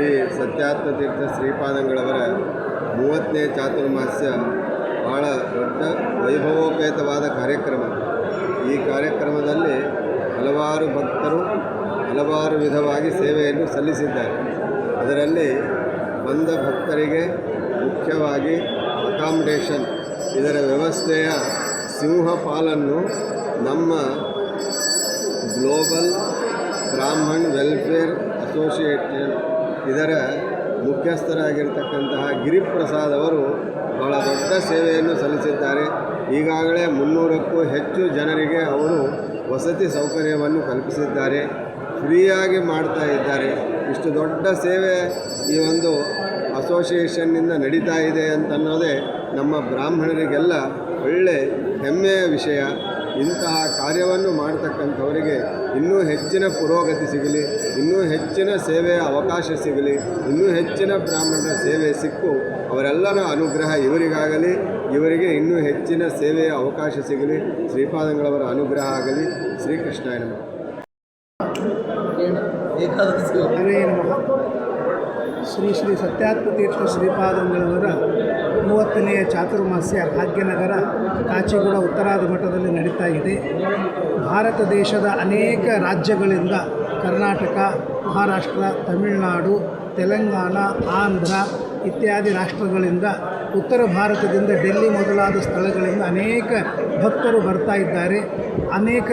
ಶ್ರೀ ಸತ್ಯಾತ್ಮತೀರ್ಥ ಶ್ರೀಪಾದಂಗಳವರ ಮೂವತ್ತನೇ ಚಾತುರ್ಮಾಸ್ಯ ಭಾಳ ದೊಡ್ಡ ವೈಭವೋಪೇತವಾದ ಕಾರ್ಯಕ್ರಮ. ಈ ಕಾರ್ಯಕ್ರಮದಲ್ಲಿ ಹಲವಾರು ಭಕ್ತರು ಹಲವಾರು ವಿಧವಾಗಿ ಸೇವೆಯನ್ನು ಸಲ್ಲಿಸಿದ್ದಾರೆ. ಅದರಲ್ಲಿ ಬಂದ ಭಕ್ತರಿಗೆ ಮುಖ್ಯವಾಗಿ ಅಕಾಮಿಡೇಷನ್ ಇದರ ವ್ಯವಸ್ಥೆಯ ಸಿಂಹ ಪಾಲನ್ನು ನಮ್ಮ ಗ್ಲೋಬಲ್ ಬ್ರಾಹ್ಮಣ್ ವೆಲ್ಫೇರ್ ಅಸೋಸಿಯೇಷನ್ ಇದರ ಮುಖ್ಯಸ್ಥರಾಗಿರ್ತಕ್ಕಂತಹ ಗಿರಿಪ್ರಸಾದ್ ಅವರು ಬಹಳ ದೊಡ್ಡ ಸೇವೆಯನ್ನು ಸಲ್ಲಿಸಿದ್ದಾರೆ. ಈಗಾಗಲೇ ಮುನ್ನೂರಕ್ಕೂ ಹೆಚ್ಚು ಜನರಿಗೆ ಅವರು ವಸತಿ ಸೌಕರ್ಯವನ್ನು ಕಲ್ಪಿಸಿದ್ದಾರೆ. ಫ್ರೀಯಾಗಿ ಮಾಡ್ತಾ ಇದ್ದಾರೆ. ಇಷ್ಟು ದೊಡ್ಡ ಸೇವೆ ಈ ಒಂದು ಅಸೋಸಿಯೇಷನ್ನಿಂದ ನಡೀತಾ ಇದೆ ಅಂತನ್ನೋದೇ ನಮ್ಮ ಬ್ರಾಹ್ಮಣರಿಗೆಲ್ಲ ಒಳ್ಳೆ ಹೆಮ್ಮೆಯ ವಿಷಯ. ಇಂತಹ ಕಾರ್ಯವನ್ನು ಮಾಡತಕ್ಕಂಥವರಿಗೆ ಇನ್ನೂ ಹೆಚ್ಚಿನ ಪುರೋಗತಿ ಸಿಗಲಿ, ಇನ್ನೂ ಹೆಚ್ಚಿನ ಸೇವೆಯ ಅವಕಾಶ ಸಿಗಲಿ, ಇನ್ನೂ ಹೆಚ್ಚಿನ ಬ್ರಾಹ್ಮಣರ ಸೇವೆ ಸಿಕ್ಕು, ಅವರೆಲ್ಲರ ಅನುಗ್ರಹ ಇವರಿಗಾಗಲಿ, ಇವರಿಗೆ ಇನ್ನೂ ಹೆಚ್ಚಿನ ಸೇವೆಯ ಅವಕಾಶ ಸಿಗಲಿ. ಶ್ರೀಪಾದಂಗಳವರ ಅನುಗ್ರಹ ಆಗಲಿ. ಶ್ರೀಕೃಷ್ಣಾಯ ನಮಃ. ಹರೇ ನಮಃ ಶ್ರೀ ಶ್ರೀ ಸತ್ಯಾತ್ಮತೀರ್ಥ ಶ್ರೀಪಾದಂಗಳವರ ಮೂವತ್ತನೆಯ ಚಾತುರ್ಮಾಸ್ಯ ಭಾಗ್ಯನಗರ ಕಾಚಿಗುಡ ಉತ್ತರಾದ ಮಠದಲ್ಲಿ ನಡೀತಾ ಇದೆ. ಭಾರತ ದೇಶದ ಅನೇಕ ರಾಜ್ಯಗಳಿಂದ ಕರ್ನಾಟಕ, ಮಹಾರಾಷ್ಟ್ರ, ತಮಿಳುನಾಡು, ತೆಲಂಗಾಣ, ಆಂಧ್ರ ಇತ್ಯಾದಿ ರಾಷ್ಟ್ರಗಳಿಂದ ಉತ್ತರ ಭಾರತದಿಂದ ಡೆಲ್ಲಿ ಮೊದಲಾದ ಸ್ಥಳಗಳಿಂದ ಅನೇಕ ಭಕ್ತರು ಬರ್ತಾ ಇದ್ದಾರೆ. ಅನೇಕ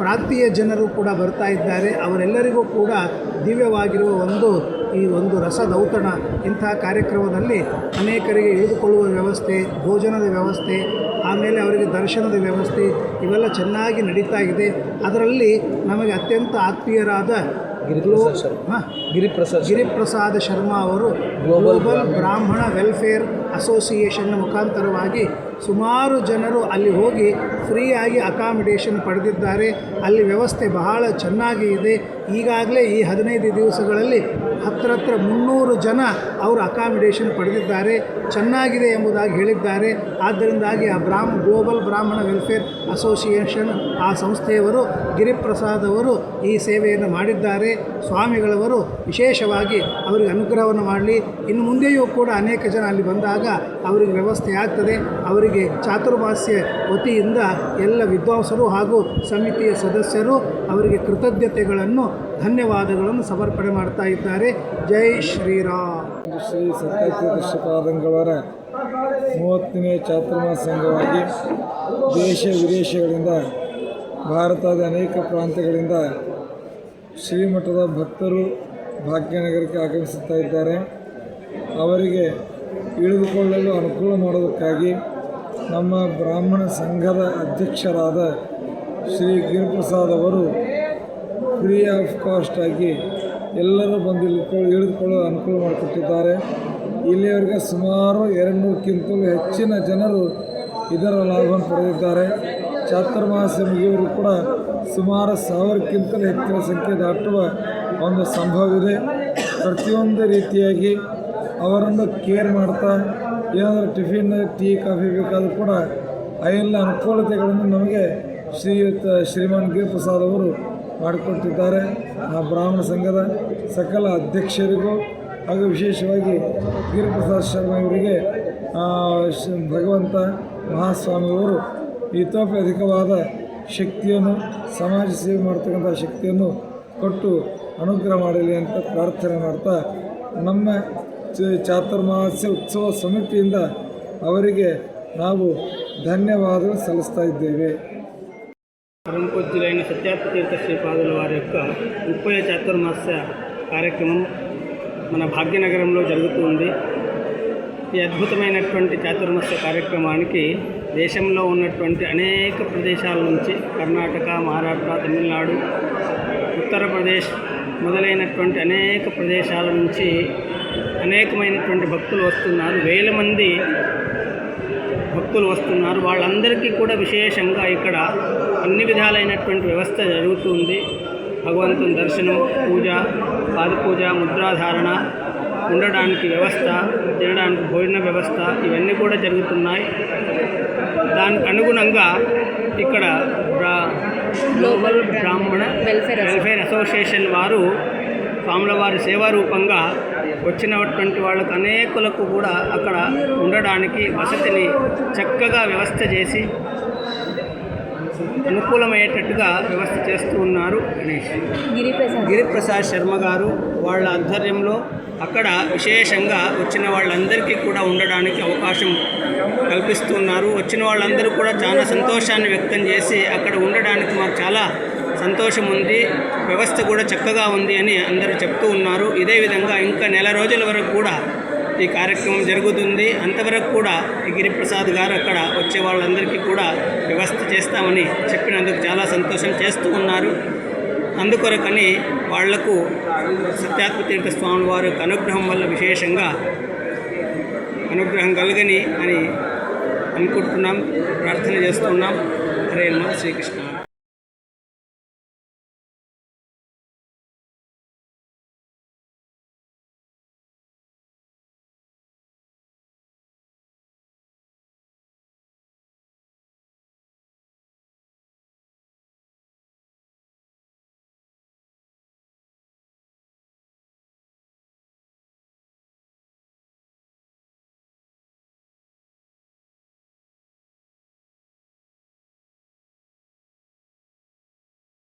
ಪ್ರಾಂತೀಯ ಜನರು ಕೂಡ ಬರ್ತಾ ಇದ್ದಾರೆ. ಅವರೆಲ್ಲರಿಗೂ ಕೂಡ ದಿವ್ಯವಾಗಿರುವ ಒಂದು ಈ ಒಂದು ರಸದೌತಣ ಇಂತಹ ಕಾರ್ಯಕ್ರಮದಲ್ಲಿ ಅನೇಕರಿಗೆ ಇಳಿದುಕೊಳ್ಳುವ ವ್ಯವಸ್ಥೆ ಭೋಜನದ ವ್ಯವಸ್ಥೆ ಆಮೇಲೆ ಅವರಿಗೆ ದರ್ಶನದ ವ್ಯವಸ್ಥೆ ಇವೆಲ್ಲ ಚೆನ್ನಾಗಿ ನಡೀತಾ ಇದೆ. ಅದರಲ್ಲಿ ನಮಗೆ ಅತ್ಯಂತ ಆತ್ಮೀಯರಾದ ಗಿರಿಪ್ರಸಾದ್ ಗಿರಿಪ್ರಸಾದ್ ಶರ್ಮಾ. ಅವರು ಗ್ಲೋಬಲ್ ಬ್ರಾಹ್ಮಣ ವೆಲ್ಫೇರ್ ಅಸೋಸಿಯೇಷನ್ನ ಮುಖಾಂತರವಾಗಿ ಸುಮಾರು ಜನರು ಅಲ್ಲಿ ಹೋಗಿ ಫ್ರೀಯಾಗಿ ಅಕಾಮಿಡೇಷನ್ ಪಡೆದಿದ್ದಾರೆ. ಅಲ್ಲಿ ವ್ಯವಸ್ಥೆ ಬಹಳ ಚೆನ್ನಾಗಿ ಇದೆ. ಈಗಾಗಲೇ ಈ ಹದಿನೈದು ದಿವಸಗಳಲ್ಲಿ ಹತ್ರ ಹತ್ರ ಮುನ್ನೂರು ಜನ ಅವರು ಅಕಾಮಿಡೇಷನ್ ಪಡೆದಿದ್ದಾರೆ, ಚೆನ್ನಾಗಿದೆ ಎಂಬುದಾಗಿ ಹೇಳಿದ್ದಾರೆ. ಆದ್ದರಿಂದಾಗಿ ಆ ಬ್ರಾಹ್ಮ ಗ್ಲೋಬಲ್ ಬ್ರಾಹ್ಮಣ ವೆಲ್ಫೇರ್ ಅಸೋಸಿಯೇಷನ್ ಆ ಸಂಸ್ಥೆಯವರು, ಗಿರಿಪ್ರಸಾದ್ ಅವರು ಈ ಸೇವೆಯನ್ನು ಮಾಡಿದ್ದಾರೆ. ಸ್ವಾಮಿಗಳವರು ವಿಶೇಷವಾಗಿ ಅವರಿಗೆ ಅನುಗ್ರಹವನ್ನು ಮಾಡಲಿ. ಇನ್ನು ಮುಂದೆಯೂ ಕೂಡ ಅನೇಕ ಜನ ಅಲ್ಲಿ ಬಂದಾಗ ಅವರಿಗೆ ವ್ಯವಸ್ಥೆ ಆಗ್ತದೆ. ಅವರಿಗೆ ಚಾತುರ್ಮಾಸ್ಯ ವತಿಯಿಂದ ಎಲ್ಲ ವಿದ್ವಾಂಸರು ಹಾಗೂ ಸಮಿತಿಯ ಸದಸ್ಯರು ಅವರಿಗೆ ಕೃತಜ್ಞತೆಗಳನ್ನು, ಧನ್ಯವಾದಗಳನ್ನು ಸಮರ್ಪಣೆ ಮಾಡ್ತಾ ಇದ್ದಾರೆ. ಜೈ ಶ್ರೀರಾಮ್. ಶ್ರೀ ಸತ್ಯತೀರ್ಥ ಶ್ರೀಪಾದಂಗಳವರ ಮೂವತ್ತನೇ ಚಾತುರ್ಮಾಸ ಅಂಗವಾಗಿ ದೇಶ ವಿದೇಶಗಳಿಂದ ಭಾರತದ ಅನೇಕ ಪ್ರಾಂತ್ಯಗಳಿಂದ ಶ್ರೀಮಠದ ಭಕ್ತರು ಭಾಗ್ಯನಗರಕ್ಕೆ ಆಗಮಿಸುತ್ತಾ ಇದ್ದಾರೆ. ಅವರಿಗೆ ಇಳಿದುಕೊಳ್ಳಲು ಅನುಕೂಲ ಮಾಡೋದಕ್ಕಾಗಿ ನಮ್ಮ ಬ್ರಾಹ್ಮಣ ಸಂಘದ ಅಧ್ಯಕ್ಷರಾದ ಶ್ರೀ ಗಿರಿಪ್ರಸಾದ್ ಅವರು ಫ್ರೀ ಆಫ್ ಕಾಸ್ಟ್ ಆಗಿ ಎಲ್ಲರೂ ಬಂದು ಇಳ್ಕೊಳ್ಳಿ ಇಳಿದುಕೊಳ್ಳಲು ಅನುಕೂಲ ಮಾಡಿಕೊಟ್ಟಿದ್ದಾರೆ. ಇಲ್ಲಿಯವರೆಗೆ ಸುಮಾರು ಎರಡು ನೂರಕ್ಕಿಂತಲೂ ಹೆಚ್ಚಿನ ಜನರು ಇದರ ಲಾಭವನ್ನು ಪಡೆದಿದ್ದಾರೆ. ಚಾತುರ್ಮಾಸ ಮುಗಿಯವರು ಕೂಡ ಸುಮಾರು ಸಾವಿರಕ್ಕಿಂತಲೂ ಹೆಚ್ಚಿನ ಸಂಖ್ಯೆ ದಾಟುವ ಒಂದು ಸಂಭವವಿದೆ. ಪ್ರತಿಯೊಂದು ರೀತಿಯಾಗಿ ಅವರನ್ನು ಕೇರ್ ಮಾಡ್ತಾ, ಏನಾದರೂ ಟಿಫಿನ್, ಟೀ, ಕಾಫಿ ಬೇಕಾದರೂ ಕೂಡ ಆ ಎಲ್ಲ ಅನುಕೂಲತೆಗಳನ್ನು ನಮಗೆ ಶ್ರೀಯುತ ಶ್ರೀಮಾನ್ ಗಿರಿಪ್ರಸಾದ್ ಅವರು ಮಾಡಿಕೊಟ್ಟಿದ್ದಾರೆ ಆ ಬ್ರಾಹ್ಮಣ ಸಂಘದ ಸಕಲ ಅಧ್ಯಕ್ಷರಿಗೂ ಹಾಗೂ ವಿಶೇಷವಾಗಿ ಗಿರಿಪ್ರಸಾದ್ ಶರ್ಮ ಅವರಿಗೆ ಭಗವಂತ ಮಹಾಸ್ವಾಮಿಯವರು ಇತೋಪಿ ಅಧಿಕವಾದ ಶಕ್ತಿಯನ್ನು, ಸಮಾಜ ಸೇವೆ ಮಾಡ್ತಕ್ಕಂಥ ಶಕ್ತಿಯನ್ನು ಕೊಟ್ಟು ಅನುಗ್ರಹ ಮಾಡಲಿ ಅಂತ ಪ್ರಾರ್ಥನೆ ಮಾಡ್ತಾ ನಮ್ಮ ಚಾತುರ್ಮಾಸ್ಯ ಉತ್ಸವ ಸಮಿತಿಯಿಂದ ಅವರಿಗೆ ನಾವು ಧನ್ಯವಾದ ಸಲ್ಲಿಸ್ತಾ ಇದ್ದೇವೆ. పరంపూజ్యులైన సత్యాత్మతీర్థ శ్రీపాదుల వారి యొక్క ముప్పై చాతుర్మాస్య కార్యక్రమం మన భాగ్యనగరంలో జరుగుతుంది ఈ అద్భుతమైనటువంటి చాతుర్మాస్య కార్యక్రమానికి దేశంలో ఉన్నటువంటి అనేక ప్రదేశాల నుంచి కర్ణాటక మహారాష్ట్ర తమిళనాడు ఉత్తరప్రదేశ్ మొదలైనటువంటి అనేక ప్రదేశాల నుంచి అనేకమైనటువంటి భక్తులు వస్తున్నారు. వేల మంది భక్తులు వస్తున్నారు. వాళ్ళందరికీ కూడా విశేషంగా ఇక్కడ అన్ని విధాలైనటువంటి వ్యవస్థ జరుగుతుంది. భగవంతుని దర్శనం పూజ పాదపూజ ముద్రాధారణ ఉండడానికి వ్యవస్థ తినడానికి భోజన వ్యవస్థ ఇవన్నీ కూడా జరుగుతున్నాయి. దానికి అనుగుణంగా ఇక్కడ గ్లోబల్ బ్రాహ్మణ వెల్ఫేర్ అసోసియేషన్ వారు స్వాముల వారి సేవారూపంగా వచ్చినటువంటి వాళ్ళకు అనేకులకు కూడా అక్కడ ఉండడానికి వసతిని చక్కగా వ్యవస్థ చేసి అనుకూలమయ్యేటట్టుగా వ్యవస్థ చేస్తూ ఉన్నారు గణేష్. గిరిప్రసాద్. గిరిప్రసాద్ శర్మ గారు వాళ్ళ ఆధ్వర్యంలో అక్కడ విశేషంగా వచ్చిన వాళ్ళందరికీ కూడా ఉండడానికి అవకాశం కల్పిస్తున్నారు వచ్చిన వాళ్ళందరూ కూడా చాలా సంతోషాన్ని వ్యక్తం చేసి అక్కడ ఉండడానికి మాకు చాలా సంతోషం ఉంది వ్యవస్థ కూడా చక్కగా ఉంది అని అందరూ చెప్తూ ఉన్నారు. ఇదే విధంగా ఇంకా నెల రోజుల వరకు కూడా ఈ కార్యక్రమం జరుగుతుంది. అంతవరకు కూడా ఈ గిరిప్రసాద్ గారు అక్కడ వచ్చే వాళ్ళందరికీ కూడా వ్యవస్థ చేస్తామని చెప్పినందుకు చాలా సంతోషం చేస్తూ ఉన్నారు. అందుకొరకని వాళ్ళకు సత్యాత్మతీర్థ స్వామి వారి యొక్క అనుగ్రహం వల్ల విశేషంగా అనుగ్రహం కలగని అని అనుకుంటున్నాం ప్రార్థన చేస్తున్నాం. హరే నమ శ్రీకృష్ణ.